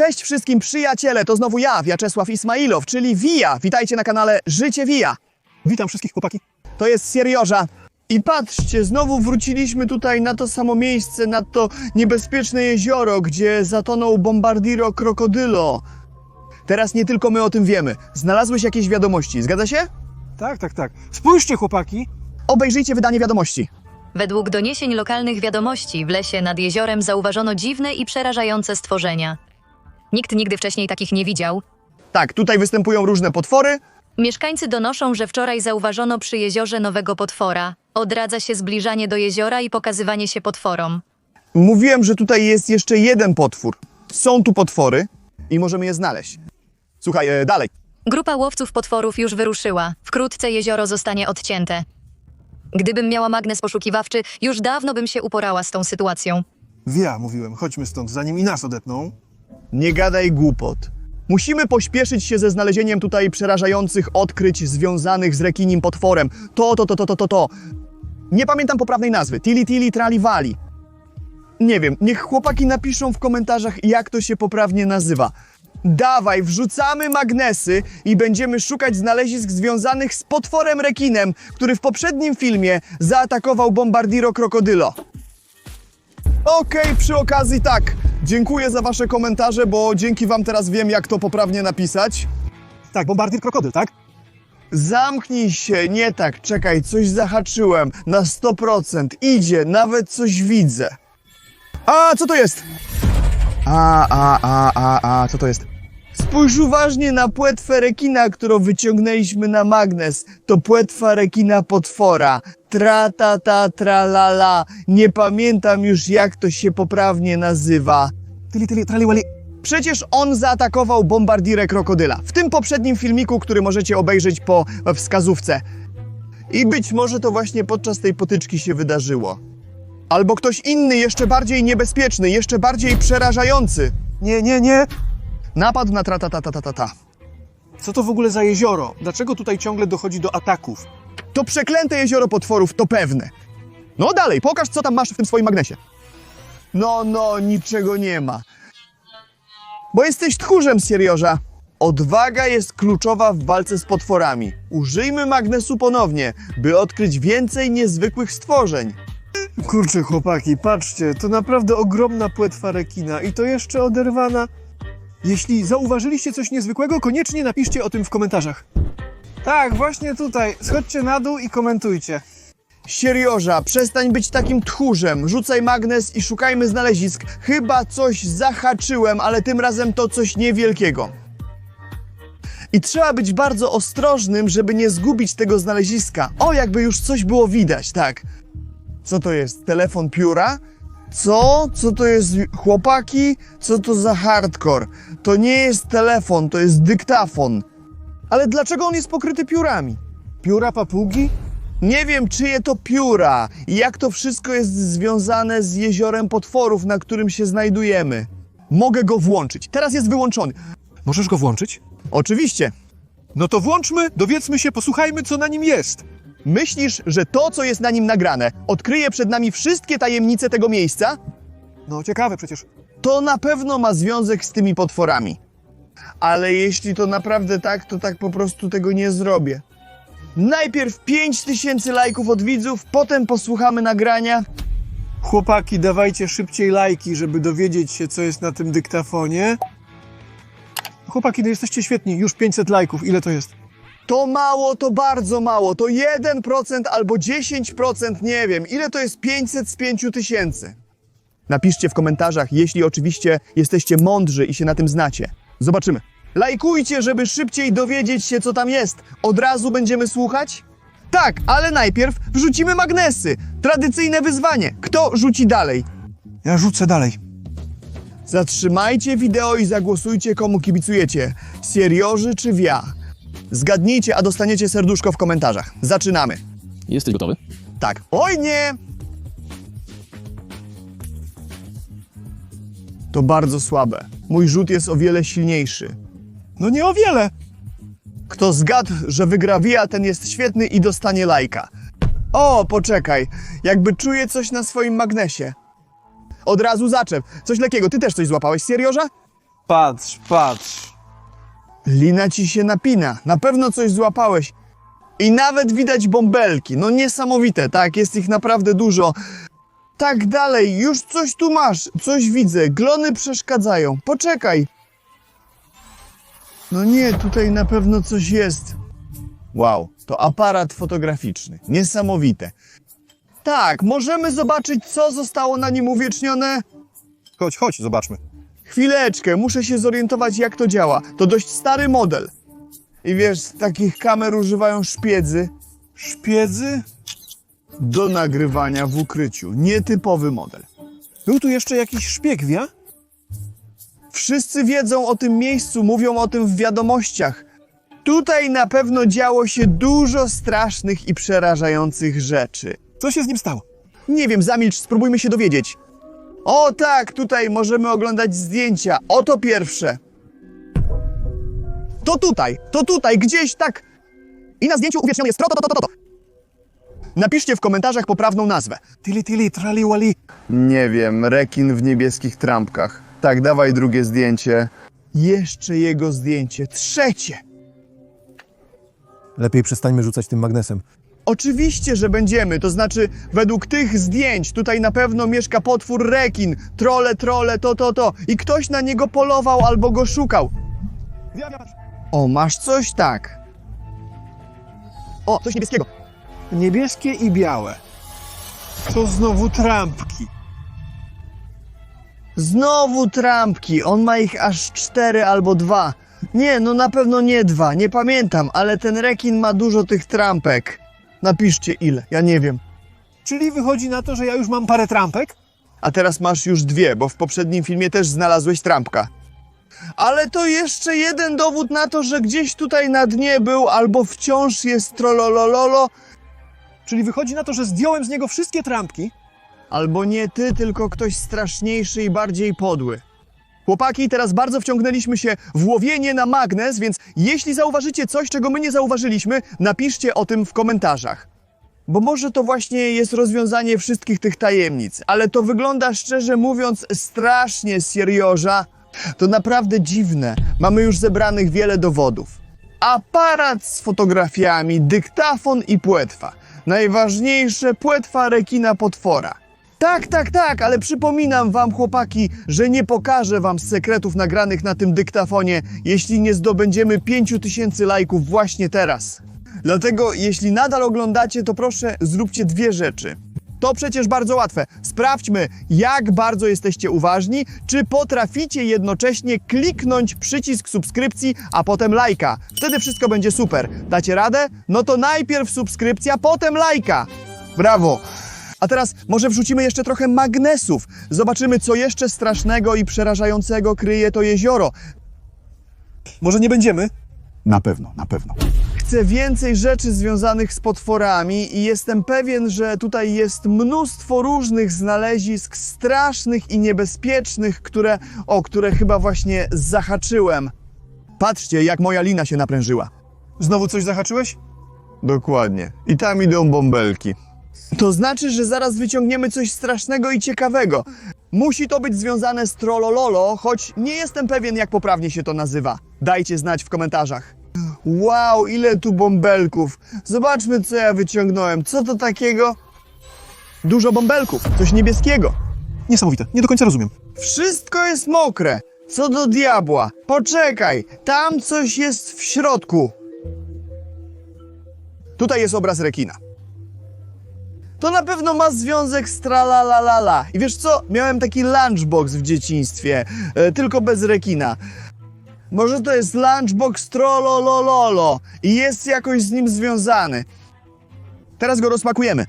Cześć wszystkim przyjaciele, to znowu ja, Wiaczesław Ismailow, czyli Wija. Witajcie na kanale Życie Wija. Witam wszystkich chłopaki. To jest Seriorza. I patrzcie, znowu wróciliśmy tutaj na to samo miejsce, na to niebezpieczne jezioro, gdzie zatonął Bombardiro Krokodylo. Teraz nie tylko my o tym wiemy. Znalazłeś jakieś wiadomości, zgadza się? Tak, tak, tak. Spójrzcie chłopaki. Obejrzyjcie wydanie wiadomości. Według doniesień lokalnych wiadomości w lesie nad jeziorem zauważono dziwne i przerażające stworzenia. Nikt nigdy wcześniej takich nie widział. Tak, tutaj występują różne potwory. Mieszkańcy donoszą, że wczoraj zauważono przy jeziorze nowego potwora. Odradza się zbliżanie do jeziora i pokazywanie się potworom. Mówiłem, że tutaj jest jeszcze jeden potwór. Są tu potwory i możemy je znaleźć. Słuchaj, e, dalej. Grupa łowców potworów już wyruszyła. Wkrótce jezioro zostanie odcięte. Gdybym miała magnes poszukiwawczy, już dawno bym się uporała z tą sytuacją. Ja mówiłem, chodźmy stąd, zanim i nas odetną. Nie gadaj głupot. Musimy pośpieszyć się ze znalezieniem tutaj przerażających odkryć związanych z rekinim potworem. To, to, to, to, to, to, to. Nie pamiętam poprawnej nazwy. Tili, tili, trali, wali. Nie wiem, niech chłopaki napiszą w komentarzach, jak to się poprawnie nazywa. Dawaj, wrzucamy magnesy i będziemy szukać znalezisk związanych z potworem rekinem, który w poprzednim filmie zaatakował Bombardiro Krokodylo. Okej, przy okazji tak. Dziękuję za wasze komentarze, bo dzięki wam teraz wiem, jak to poprawnie napisać. Tak, bombardier krokodyl, tak? Zamknij się, nie tak, czekaj, coś zahaczyłem. Na 100%, idzie, nawet coś widzę. A, co to jest? A, a, a, a, a, co to jest? Spójrz uważnie na płetwę rekina, którą wyciągnęliśmy na magnes. To płetwa rekina potwora. Tra ta ta tra la la. Nie pamiętam już jak to się poprawnie nazywa. Tyli, tyli, trali, wali. Przecież on zaatakował bombardirę krokodyla. W tym poprzednim filmiku, który możecie obejrzeć po wskazówce. I być może to właśnie podczas tej potyczki się wydarzyło. Albo ktoś inny, jeszcze bardziej niebezpieczny, jeszcze bardziej przerażający. Nie, nie, nie. Napadł na trata ta ta ta ta ta. Co to w ogóle za jezioro? Dlaczego tutaj ciągle dochodzi do ataków? To przeklęte jezioro potworów, to pewne. No dalej, pokaż co tam masz w tym swoim magnesie. No, no, niczego nie ma. Bo jesteś tchórzem, Seriorza. Odwaga jest kluczowa w walce z potworami. Użyjmy magnesu ponownie, by odkryć więcej niezwykłych stworzeń. Kurczę chłopaki, patrzcie, to naprawdę ogromna płetwa rekina i to jeszcze oderwana. Jeśli zauważyliście coś niezwykłego, koniecznie napiszcie o tym w komentarzach. Tak, właśnie tutaj. Schodźcie na dół i komentujcie. Seriorza, przestań być takim tchórzem. Rzucaj magnes i szukajmy znalezisk. Chyba coś zahaczyłem, ale tym razem to coś niewielkiego. I trzeba być bardzo ostrożnym, żeby nie zgubić tego znaleziska. O, jakby już coś było widać, tak. Co to jest? Telefon pióra? Co? Co to jest? Chłopaki? Co to za hardcore? To nie jest telefon, to jest dyktafon. Ale dlaczego on jest pokryty piórami? Pióra papugi? Nie wiem, czyje to pióra i jak to wszystko jest związane z jeziorem potworów, na którym się znajdujemy. Mogę go włączyć. Teraz jest wyłączony. Możesz go włączyć? Oczywiście. No to włączmy, dowiedzmy się, posłuchajmy, co na nim jest. Myślisz, że to, co jest na nim nagrane, odkryje przed nami wszystkie tajemnice tego miejsca? No ciekawe przecież. To na pewno ma związek z tymi potworami. Ale jeśli to naprawdę tak, to tak po prostu tego nie zrobię. Najpierw 5000 lajków od widzów, potem posłuchamy nagrania, Chłopaki, dawajcie szybciej lajki, żeby dowiedzieć się, co jest na tym dyktafonie. Chłopaki, no jesteście świetni, już 500 lajków, ile to jest? To mało, to bardzo mało. To 1% albo 10%, nie wiem. Ile to jest 500 z 5000? Napiszcie w komentarzach, jeśli oczywiście jesteście mądrzy i się na tym znacie. Zobaczymy. Lajkujcie, żeby szybciej dowiedzieć się, co tam jest. Od razu będziemy słuchać? Tak, ale najpierw wrzucimy magnesy. Tradycyjne wyzwanie. Kto rzuci dalej? Ja rzucę dalej. Zatrzymajcie wideo i zagłosujcie, komu kibicujecie. Serioży czy Wia? Zgadnijcie, a dostaniecie serduszko w komentarzach. Zaczynamy. Jesteś gotowy? Tak. Oj nie! To bardzo słabe. Mój rzut jest o wiele silniejszy. No nie o wiele. Kto zgadł, że wygra Via, ten jest świetny i dostanie lajka. O, poczekaj. Jakby czuję coś na swoim magnesie. Od razu zaczep. Coś lekkiego. Ty też coś złapałeś, Seriorza? Patrz, patrz. Lina ci się napina. Na pewno coś złapałeś. I nawet widać bąbelki. No niesamowite, tak? Jest ich naprawdę dużo. Tak dalej, już coś tu masz. Coś widzę. Glony przeszkadzają. Poczekaj. No nie, tutaj na pewno coś jest. Wow, to aparat fotograficzny. Niesamowite. Tak, możemy zobaczyć, co zostało na nim uwiecznione. Chodź, chodź, zobaczmy. Chwileczkę, muszę się zorientować, jak to działa. To dość stary model. I wiesz, takich kamer używają szpiedzy Szpiedzy? do nagrywania w ukryciu. Nietypowy model. Był tu jeszcze jakiś szpieg, ja? Wszyscy wiedzą o tym miejscu, mówią o tym w wiadomościach. Tutaj na pewno działo się dużo strasznych i przerażających rzeczy. Co się z nim stało? Nie wiem, zamilcz, spróbujmy się dowiedzieć. O tak, tutaj możemy oglądać zdjęcia. Oto pierwsze. To tutaj, to tutaj, gdzieś tak. I na zdjęciu uwiecznione jest to, to, to, to, to. Napiszcie w komentarzach poprawną nazwę. Tili, tili, trali, wali. Nie wiem, rekin w niebieskich trampkach. Tak, dawaj drugie zdjęcie. Jeszcze jego zdjęcie. Trzecie. Lepiej przestańmy rzucać tym magnesem. Oczywiście, że będziemy. To znaczy, według tych zdjęć tutaj na pewno mieszka potwór rekin. Trole, trole, to, to, to. I ktoś na niego polował albo go szukał. O, masz coś? Tak. O, coś niebieskiego. Niebieskie i białe. To znowu trampki. Znowu trampki. On ma ich aż cztery albo dwa. Nie, no na pewno nie dwa. Nie pamiętam, ale ten rekin ma dużo tych trampek. Napiszcie ile, ja nie wiem. Czyli wychodzi na to, że ja już mam parę trampek? A teraz masz już dwie, bo w poprzednim filmie też znalazłeś trampka. Ale to jeszcze jeden dowód na to, że gdzieś tutaj na dnie był albo wciąż jest trololololo, Czyli wychodzi na to, że zdjąłem z niego wszystkie trampki. albo nie ty, tylko ktoś straszniejszy i bardziej podły. Chłopaki, teraz bardzo wciągnęliśmy się w łowienie na magnes, więc jeśli zauważycie coś, czego my nie zauważyliśmy, napiszcie o tym w komentarzach. Bo może to właśnie jest rozwiązanie wszystkich tych tajemnic, ale to wygląda szczerze mówiąc strasznie serioża. To naprawdę dziwne. Mamy już zebranych wiele dowodów. Aparat z fotografiami, dyktafon i płetwa. Najważniejsze płetwa rekina potwora. Tak, tak, tak, ale przypominam wam, chłopaki, że nie pokażę wam sekretów nagranych na tym dyktafonie, jeśli nie zdobędziemy 5000 lajków właśnie teraz. Dlatego, jeśli nadal oglądacie, to proszę zróbcie dwie rzeczy. To przecież bardzo łatwe. Sprawdźmy, jak bardzo jesteście uważni, czy potraficie jednocześnie kliknąć przycisk subskrypcji, a potem lajka. Wtedy wszystko będzie super. Dacie radę? No to najpierw subskrypcja, potem lajka. Brawo! A teraz może wrzucimy jeszcze trochę magnesów. Zobaczymy, co jeszcze strasznego i przerażającego kryje to jezioro. Może nie będziemy? Na pewno, na pewno. Chcę więcej rzeczy związanych z potworami i jestem pewien, że tutaj jest mnóstwo różnych znalezisk strasznych i niebezpiecznych, które, o które chyba właśnie zahaczyłem. Patrzcie, jak moja lina się naprężyła. Znowu coś zahaczyłeś? Dokładnie. I tam idą bąbelki. To znaczy, że zaraz wyciągniemy coś strasznego i ciekawego. Musi to być związane z Trollololo, choć nie jestem pewien, jak poprawnie się to nazywa. Dajcie znać w komentarzach. Wow, ile tu bąbelków. Zobaczmy, co ja wyciągnąłem. Co to takiego? Dużo bąbelków, coś niebieskiego. Niesamowite, nie do końca rozumiem. Wszystko jest mokre. Co do diabła. Poczekaj, tam coś jest w środku. Tutaj jest obraz rekina. To na pewno ma związek z tralalalala. I wiesz co? Miałem taki lunchbox w dzieciństwie, e, tylko bez rekina. Może to jest lunchbox trollolololo i jest jakoś z nim związany. Teraz go rozpakujemy.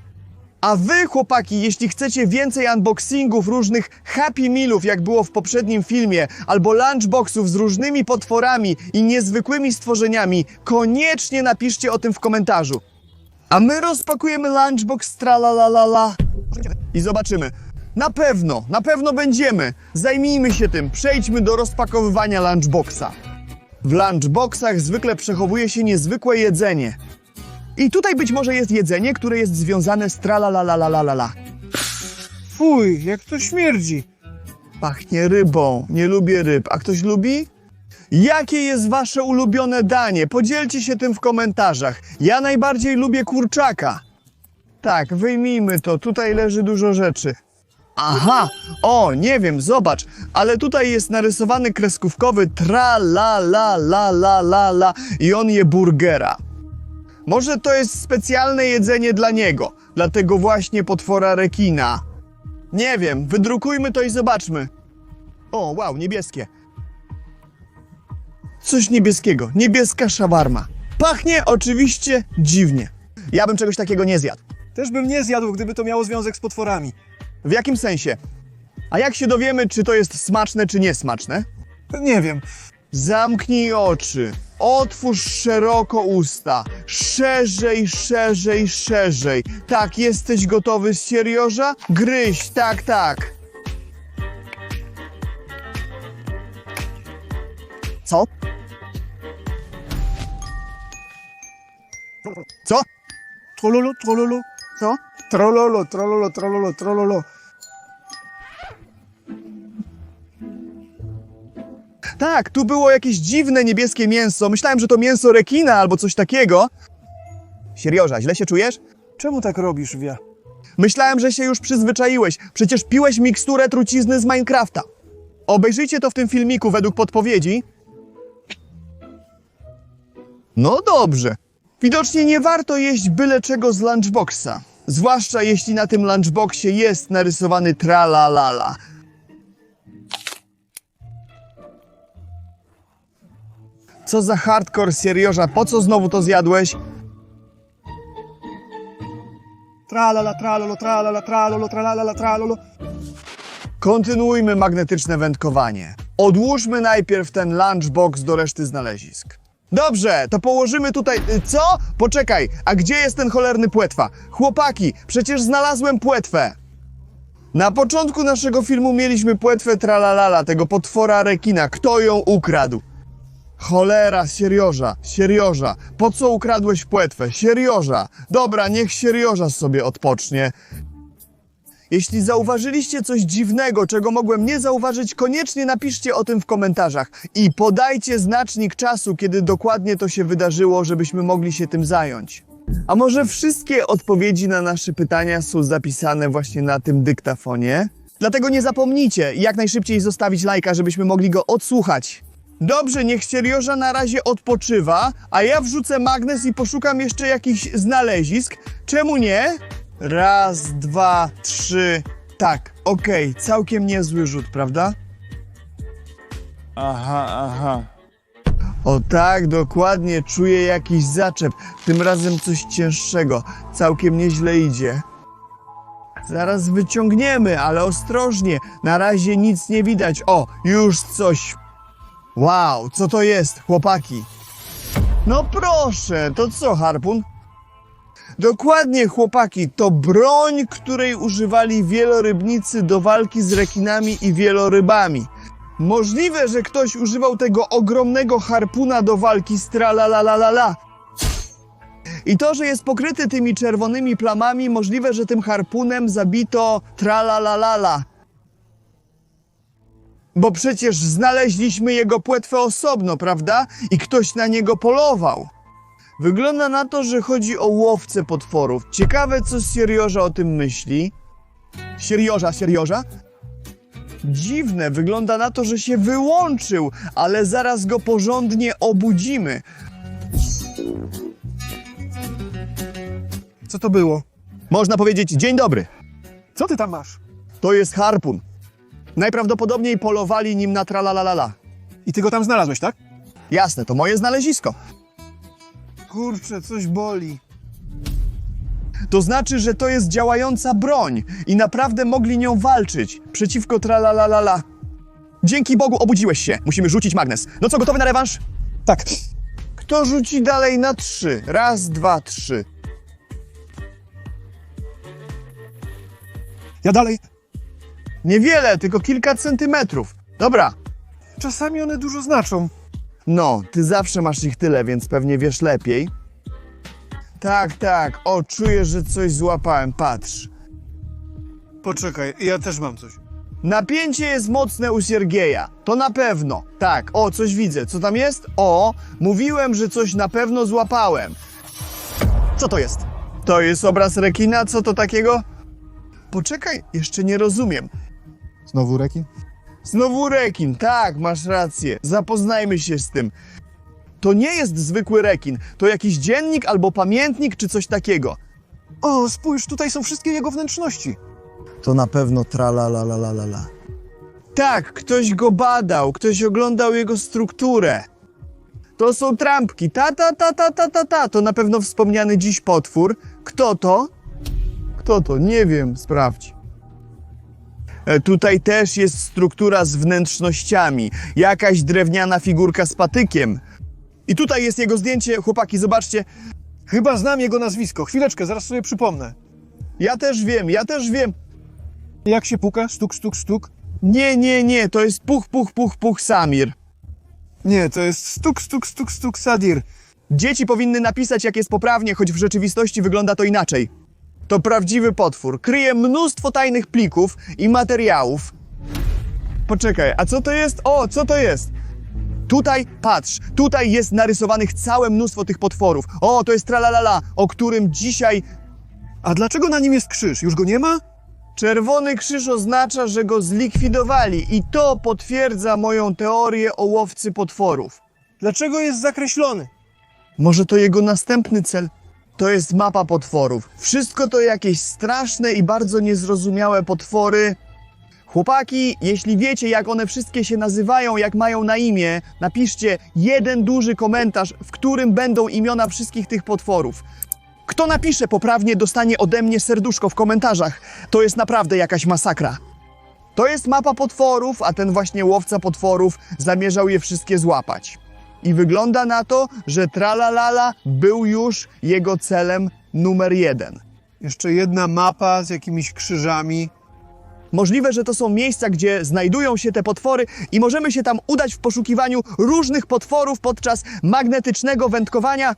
A wy, chłopaki, jeśli chcecie więcej unboxingów różnych Happy Mealów, jak było w poprzednim filmie, albo lunchboxów z różnymi potworami i niezwykłymi stworzeniami, koniecznie napiszcie o tym w komentarzu. A my rozpakujemy lunchbox tralalalala i zobaczymy. Na pewno, na pewno będziemy. Zajmijmy się tym. Przejdźmy do rozpakowywania lunchboxa. W lunchboxach zwykle przechowuje się niezwykłe jedzenie. I tutaj być może jest jedzenie, które jest związane z tralalalalalalala. Fuj, jak to śmierdzi. Pachnie rybą. Nie lubię ryb. A ktoś lubi? Jakie jest wasze ulubione danie? Podzielcie się tym w komentarzach. Ja najbardziej lubię kurczaka. Tak, wyjmijmy to. Tutaj leży dużo rzeczy. Aha, o, nie wiem, zobacz, ale tutaj jest narysowany kreskówkowy tra la la la la la la i on je burgera. Może to jest specjalne jedzenie dla niego, dla tego właśnie potwora rekina. Nie wiem, wydrukujmy to i zobaczmy. O, wow, niebieskie. Coś niebieskiego, niebieska szawarma. Pachnie oczywiście dziwnie. Ja bym czegoś takiego nie zjadł. Też bym nie zjadł, gdyby to miało związek z potworami. W jakim sensie? A jak się dowiemy, czy to jest smaczne, czy niesmaczne? Nie wiem. Zamknij oczy, otwórz szeroko usta, szerzej, szerzej, szerzej. Tak, jesteś gotowy, Sierioża? Gryź, tak, tak. Co? Co? Trololo, trololo. Co? Trololo, trololo, trololo, trololo. Tak, tu było jakieś dziwne niebieskie mięso. Myślałem, że to mięso rekina albo coś takiego. Sierioża, źle się czujesz? Czemu tak robisz, Wia? Myślałem, że się już przyzwyczaiłeś. Przecież piłeś miksturę trucizny z Minecrafta. Obejrzyjcie to w tym filmiku według podpowiedzi. No dobrze. Widocznie nie warto jeść byle czego z lunchboxa. Zwłaszcza jeśli na tym lunchboxie jest narysowany tralalala. Co za hardcore, Serioża, po co znowu to zjadłeś? Tralala, tralolo, tralala, tralolo, tralala, tralolo. Kontynuujmy magnetyczne wędkowanie. Odłóżmy najpierw ten lunchbox do reszty znalezisk. Dobrze, to położymy tutaj. y, Co? Poczekaj, a gdzie jest ten cholerny płetwa? Chłopaki, przecież znalazłem płetwę. Na początku naszego filmu mieliśmy płetwę tralalala, tego potwora rekina. Kto ją ukradł? Cholera, Sierioża, Sierioża, po co ukradłeś płetwę? Sierioża, dobra, niech Sierioża sobie odpocznie. Jeśli zauważyliście coś dziwnego, czego mogłem nie zauważyć, koniecznie napiszcie o tym w komentarzach i podajcie znacznik czasu, kiedy dokładnie to się wydarzyło, żebyśmy mogli się tym zająć. A może wszystkie odpowiedzi na nasze pytania są zapisane właśnie na tym dyktafonie? Dlatego nie zapomnijcie jak najszybciej zostawić lajka, żebyśmy mogli go odsłuchać. Dobrze, niech Serioża na razie odpoczywa, a ja wrzucę magnes i poszukam jeszcze jakichś znalezisk. Czemu nie? Raz, dwa, trzy. Tak, okej, całkiem niezły rzut, prawda? Aha, aha. O tak, dokładnie, czuję jakiś zaczep. Tym razem coś cięższego. Całkiem nieźle idzie. Zaraz wyciągniemy, ale ostrożnie. Na razie nic nie widać. O, już coś. Wow, co to jest, chłopaki? No proszę, to co, harpun? Dokładnie, chłopaki, to broń, której używali wielorybnicy do walki z rekinami i wielorybami. Możliwe, że ktoś używał tego ogromnego harpuna do walki z tralalalala. I to, że jest pokryty tymi czerwonymi plamami, możliwe, że tym harpunem zabito tralalalala. Bo przecież znaleźliśmy jego płetwę osobno, prawda? I ktoś na niego polował. Wygląda na to, że chodzi o łowcę potworów. Ciekawe, co Serioża o tym myśli. Serioża, Serioża? Dziwne, wygląda na to, że się wyłączył, ale zaraz go porządnie obudzimy. Co to było? Można powiedzieć dzień dobry. Co ty tam masz? To jest harpun. Najprawdopodobniej polowali nim na tralalalala. I ty go tam znalazłeś, tak? Jasne, to moje znalezisko. Kurczę, coś boli. To znaczy, że to jest działająca broń i naprawdę mogli nią walczyć przeciwko tralalalala. Dzięki Bogu obudziłeś się. Musimy rzucić magnes. No co, gotowy na rewanż? Tak. Kto rzuci dalej na trzy? Raz, dwa, trzy. Ja dalej. Niewiele, tylko kilka centymetrów. Dobra. Czasami one dużo znaczą. No, ty zawsze masz ich tyle, więc pewnie wiesz lepiej. Tak, tak. O, czuję, że coś złapałem. Patrz. Poczekaj, ja też mam coś. Napięcie jest mocne u Siergieja. To na pewno. Tak, o, coś widzę. Co tam jest? O, mówiłem, że coś na pewno złapałem. Co to jest? To jest obraz rekina? Co to takiego? Poczekaj, jeszcze nie rozumiem. Znowu rekin? Znowu rekin, tak, masz rację. Zapoznajmy się z tym. To nie jest zwykły rekin, to jakiś dziennik albo pamiętnik czy coś takiego. O, spójrz, tutaj są wszystkie jego wnętrzności. To na pewno tra la la la la la la. Tak, ktoś go badał, ktoś oglądał jego strukturę. To są trampki, ta ta ta ta ta ta ta. To na pewno wspomniany dziś potwór. Kto to? Kto to? Nie wiem, sprawdź. E, Tutaj też jest struktura z wnętrznościami. Jakaś drewniana figurka z patykiem. I tutaj jest jego zdjęcie, chłopaki, zobaczcie. Chyba znam jego nazwisko. Chwileczkę, zaraz sobie przypomnę. Ja też wiem, ja też wiem. Jak się puka? Stuk, stuk, stuk. Nie, nie, nie, to jest puch, puch, puch, puch Samir. Nie, to jest stuk, stuk, stuk, stuk, sadir. Dzieci powinny napisać, jak jest poprawnie, choć w rzeczywistości wygląda to inaczej. To prawdziwy potwór. Kryje mnóstwo tajnych plików i materiałów. Poczekaj, a co to jest? O, co to jest? Tutaj, patrz, tutaj jest narysowanych całe mnóstwo tych potworów. O, to jest tralalala, o którym dzisiaj A dlaczego na nim jest krzyż? Już go nie ma? Czerwony krzyż oznacza, że go zlikwidowali i to potwierdza moją teorię o łowcy potworów. Dlaczego jest zakreślony? Może to jego następny cel? To jest mapa potworów. Wszystko to jakieś straszne i bardzo niezrozumiałe potwory. Chłopaki, jeśli wiecie, jak one wszystkie się nazywają, jak mają na imię, napiszcie jeden duży komentarz, w którym będą imiona wszystkich tych potworów. Kto napisze poprawnie, dostanie ode mnie serduszko w komentarzach. To jest naprawdę jakaś masakra. To jest mapa potworów, a ten właśnie łowca potworów zamierzał je wszystkie złapać. I wygląda na to, że Tralalala był już jego celem numer jeden. Jeszcze jedna mapa z jakimiś krzyżami. Możliwe, że to są miejsca, gdzie znajdują się te potwory i możemy się tam udać w poszukiwaniu różnych potworów podczas magnetycznego wędkowania.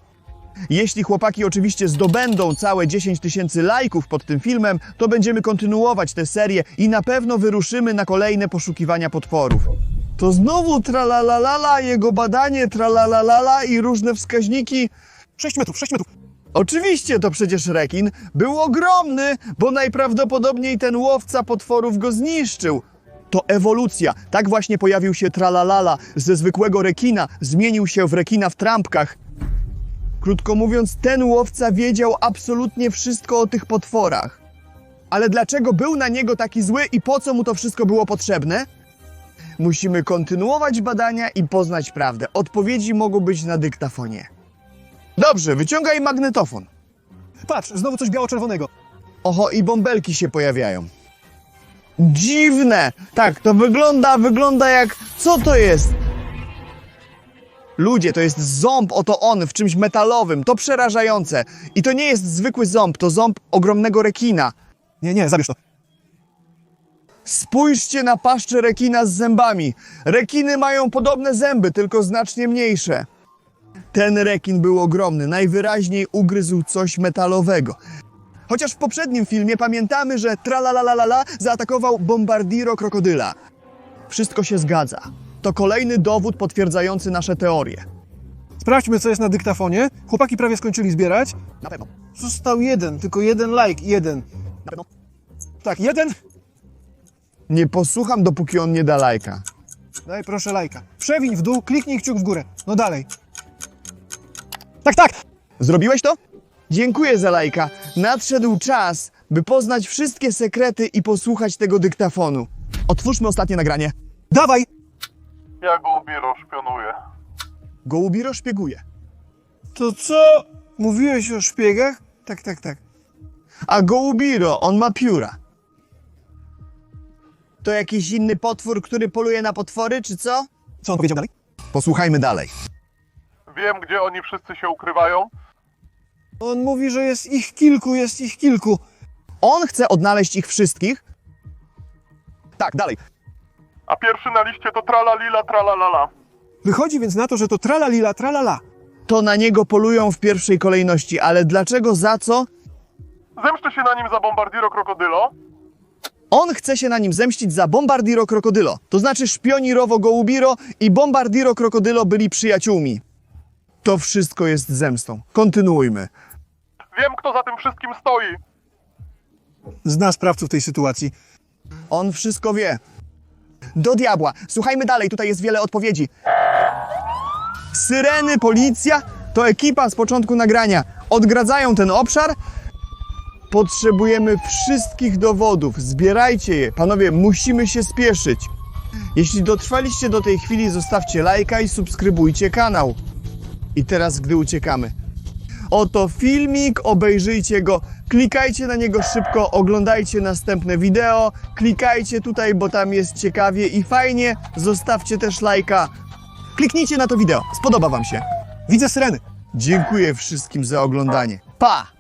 Jeśli chłopaki oczywiście zdobędą całe 10 tysięcy lajków pod tym filmem, to będziemy kontynuować tę serię i na pewno wyruszymy na kolejne poszukiwania potworów. To znowu tralalalala, jego badanie tralalalala i różne wskaźniki. 6 metrów, 6 metrów. Oczywiście to przecież rekin był ogromny, bo najprawdopodobniej ten łowca potworów go zniszczył. To ewolucja. Tak właśnie pojawił się tralalala. Ze zwykłego rekina zmienił się w rekina w trampkach. Krótko mówiąc, ten łowca wiedział absolutnie wszystko o tych potworach. Ale dlaczego był na niego taki zły i po co mu to wszystko było potrzebne? Musimy kontynuować badania i poznać prawdę. Odpowiedzi mogą być na dyktafonie. Dobrze, wyciągaj magnetofon. Patrz, znowu coś biało-czerwonego. Oho, i bąbelki się pojawiają. Dziwne! Tak, to wygląda, wygląda jak... Co to jest? Ludzie, to jest ząb, oto on, w czymś metalowym. To przerażające. I to nie jest zwykły ząb, to ząb ogromnego rekina. Nie, nie, zabierz to. Spójrzcie na paszczę rekina z zębami. Rekiny mają podobne zęby, tylko znacznie mniejsze. Ten rekin był ogromny, najwyraźniej ugryzł coś metalowego. Chociaż w poprzednim filmie pamiętamy, że tralalalala zaatakował bombardiro krokodyla. Wszystko się zgadza. To kolejny dowód potwierdzający nasze teorie. Sprawdźmy, co jest na dyktafonie. Chłopaki prawie skończyli zbierać. Na pewno. Został jeden, tylko jeden like, jeden. Na pewno. Tak, jeden. Nie posłucham, dopóki on nie da lajka. Daj proszę lajka. Przewiń w dół, kliknij kciuk w górę. No dalej. Tak, tak! Zrobiłeś to? Dziękuję za lajka. Nadszedł czas, by poznać wszystkie sekrety i posłuchać tego dyktafonu. Otwórzmy ostatnie nagranie. Dawaj! Ja go ubiero szpionuję. Gołubiro szpieguje. To co? Mówiłeś o szpiegach? Tak, tak, tak. A Gołubiro, on ma pióra. To jakiś inny potwór, który poluje na potwory, czy co? Co on powiedział dalej? Posłuchajmy dalej. Wiem, gdzie oni wszyscy się ukrywają. On mówi, że jest ich kilku, jest ich kilku. On chce odnaleźć ich wszystkich? Tak, dalej. A pierwszy na liście to tralalila tralalala. Wychodzi więc na to, że to tralalila, tralala. To na niego polują w pierwszej kolejności, ale dlaczego, za co? Zemszczę się na nim za bombardiro krokodylo. On chce się na nim zemścić za Bombardiro Krokodylo. To znaczy szpionirowo Gołubiro i Bombardiro Krokodylo byli przyjaciółmi. To wszystko jest zemstą. Kontynuujmy. Wiem, kto za tym wszystkim stoi. Zna sprawców tej sytuacji. On wszystko wie. Do diabła. Słuchajmy dalej, tutaj jest wiele odpowiedzi. Syreny, policja to ekipa z początku nagrania. Odgradzają ten obszar. Potrzebujemy wszystkich dowodów. Zbierajcie je. Panowie, musimy się spieszyć. Jeśli dotrwaliście do tej chwili, zostawcie lajka i subskrybujcie kanał. I teraz, gdy uciekamy. Oto filmik, obejrzyjcie go, klikajcie na niego szybko, oglądajcie następne wideo, klikajcie tutaj, bo tam jest ciekawie i fajnie, zostawcie też lajka. Kliknijcie na to wideo, spodoba wam się. Widzę syreny. Dziękuję wszystkim za oglądanie. Pa!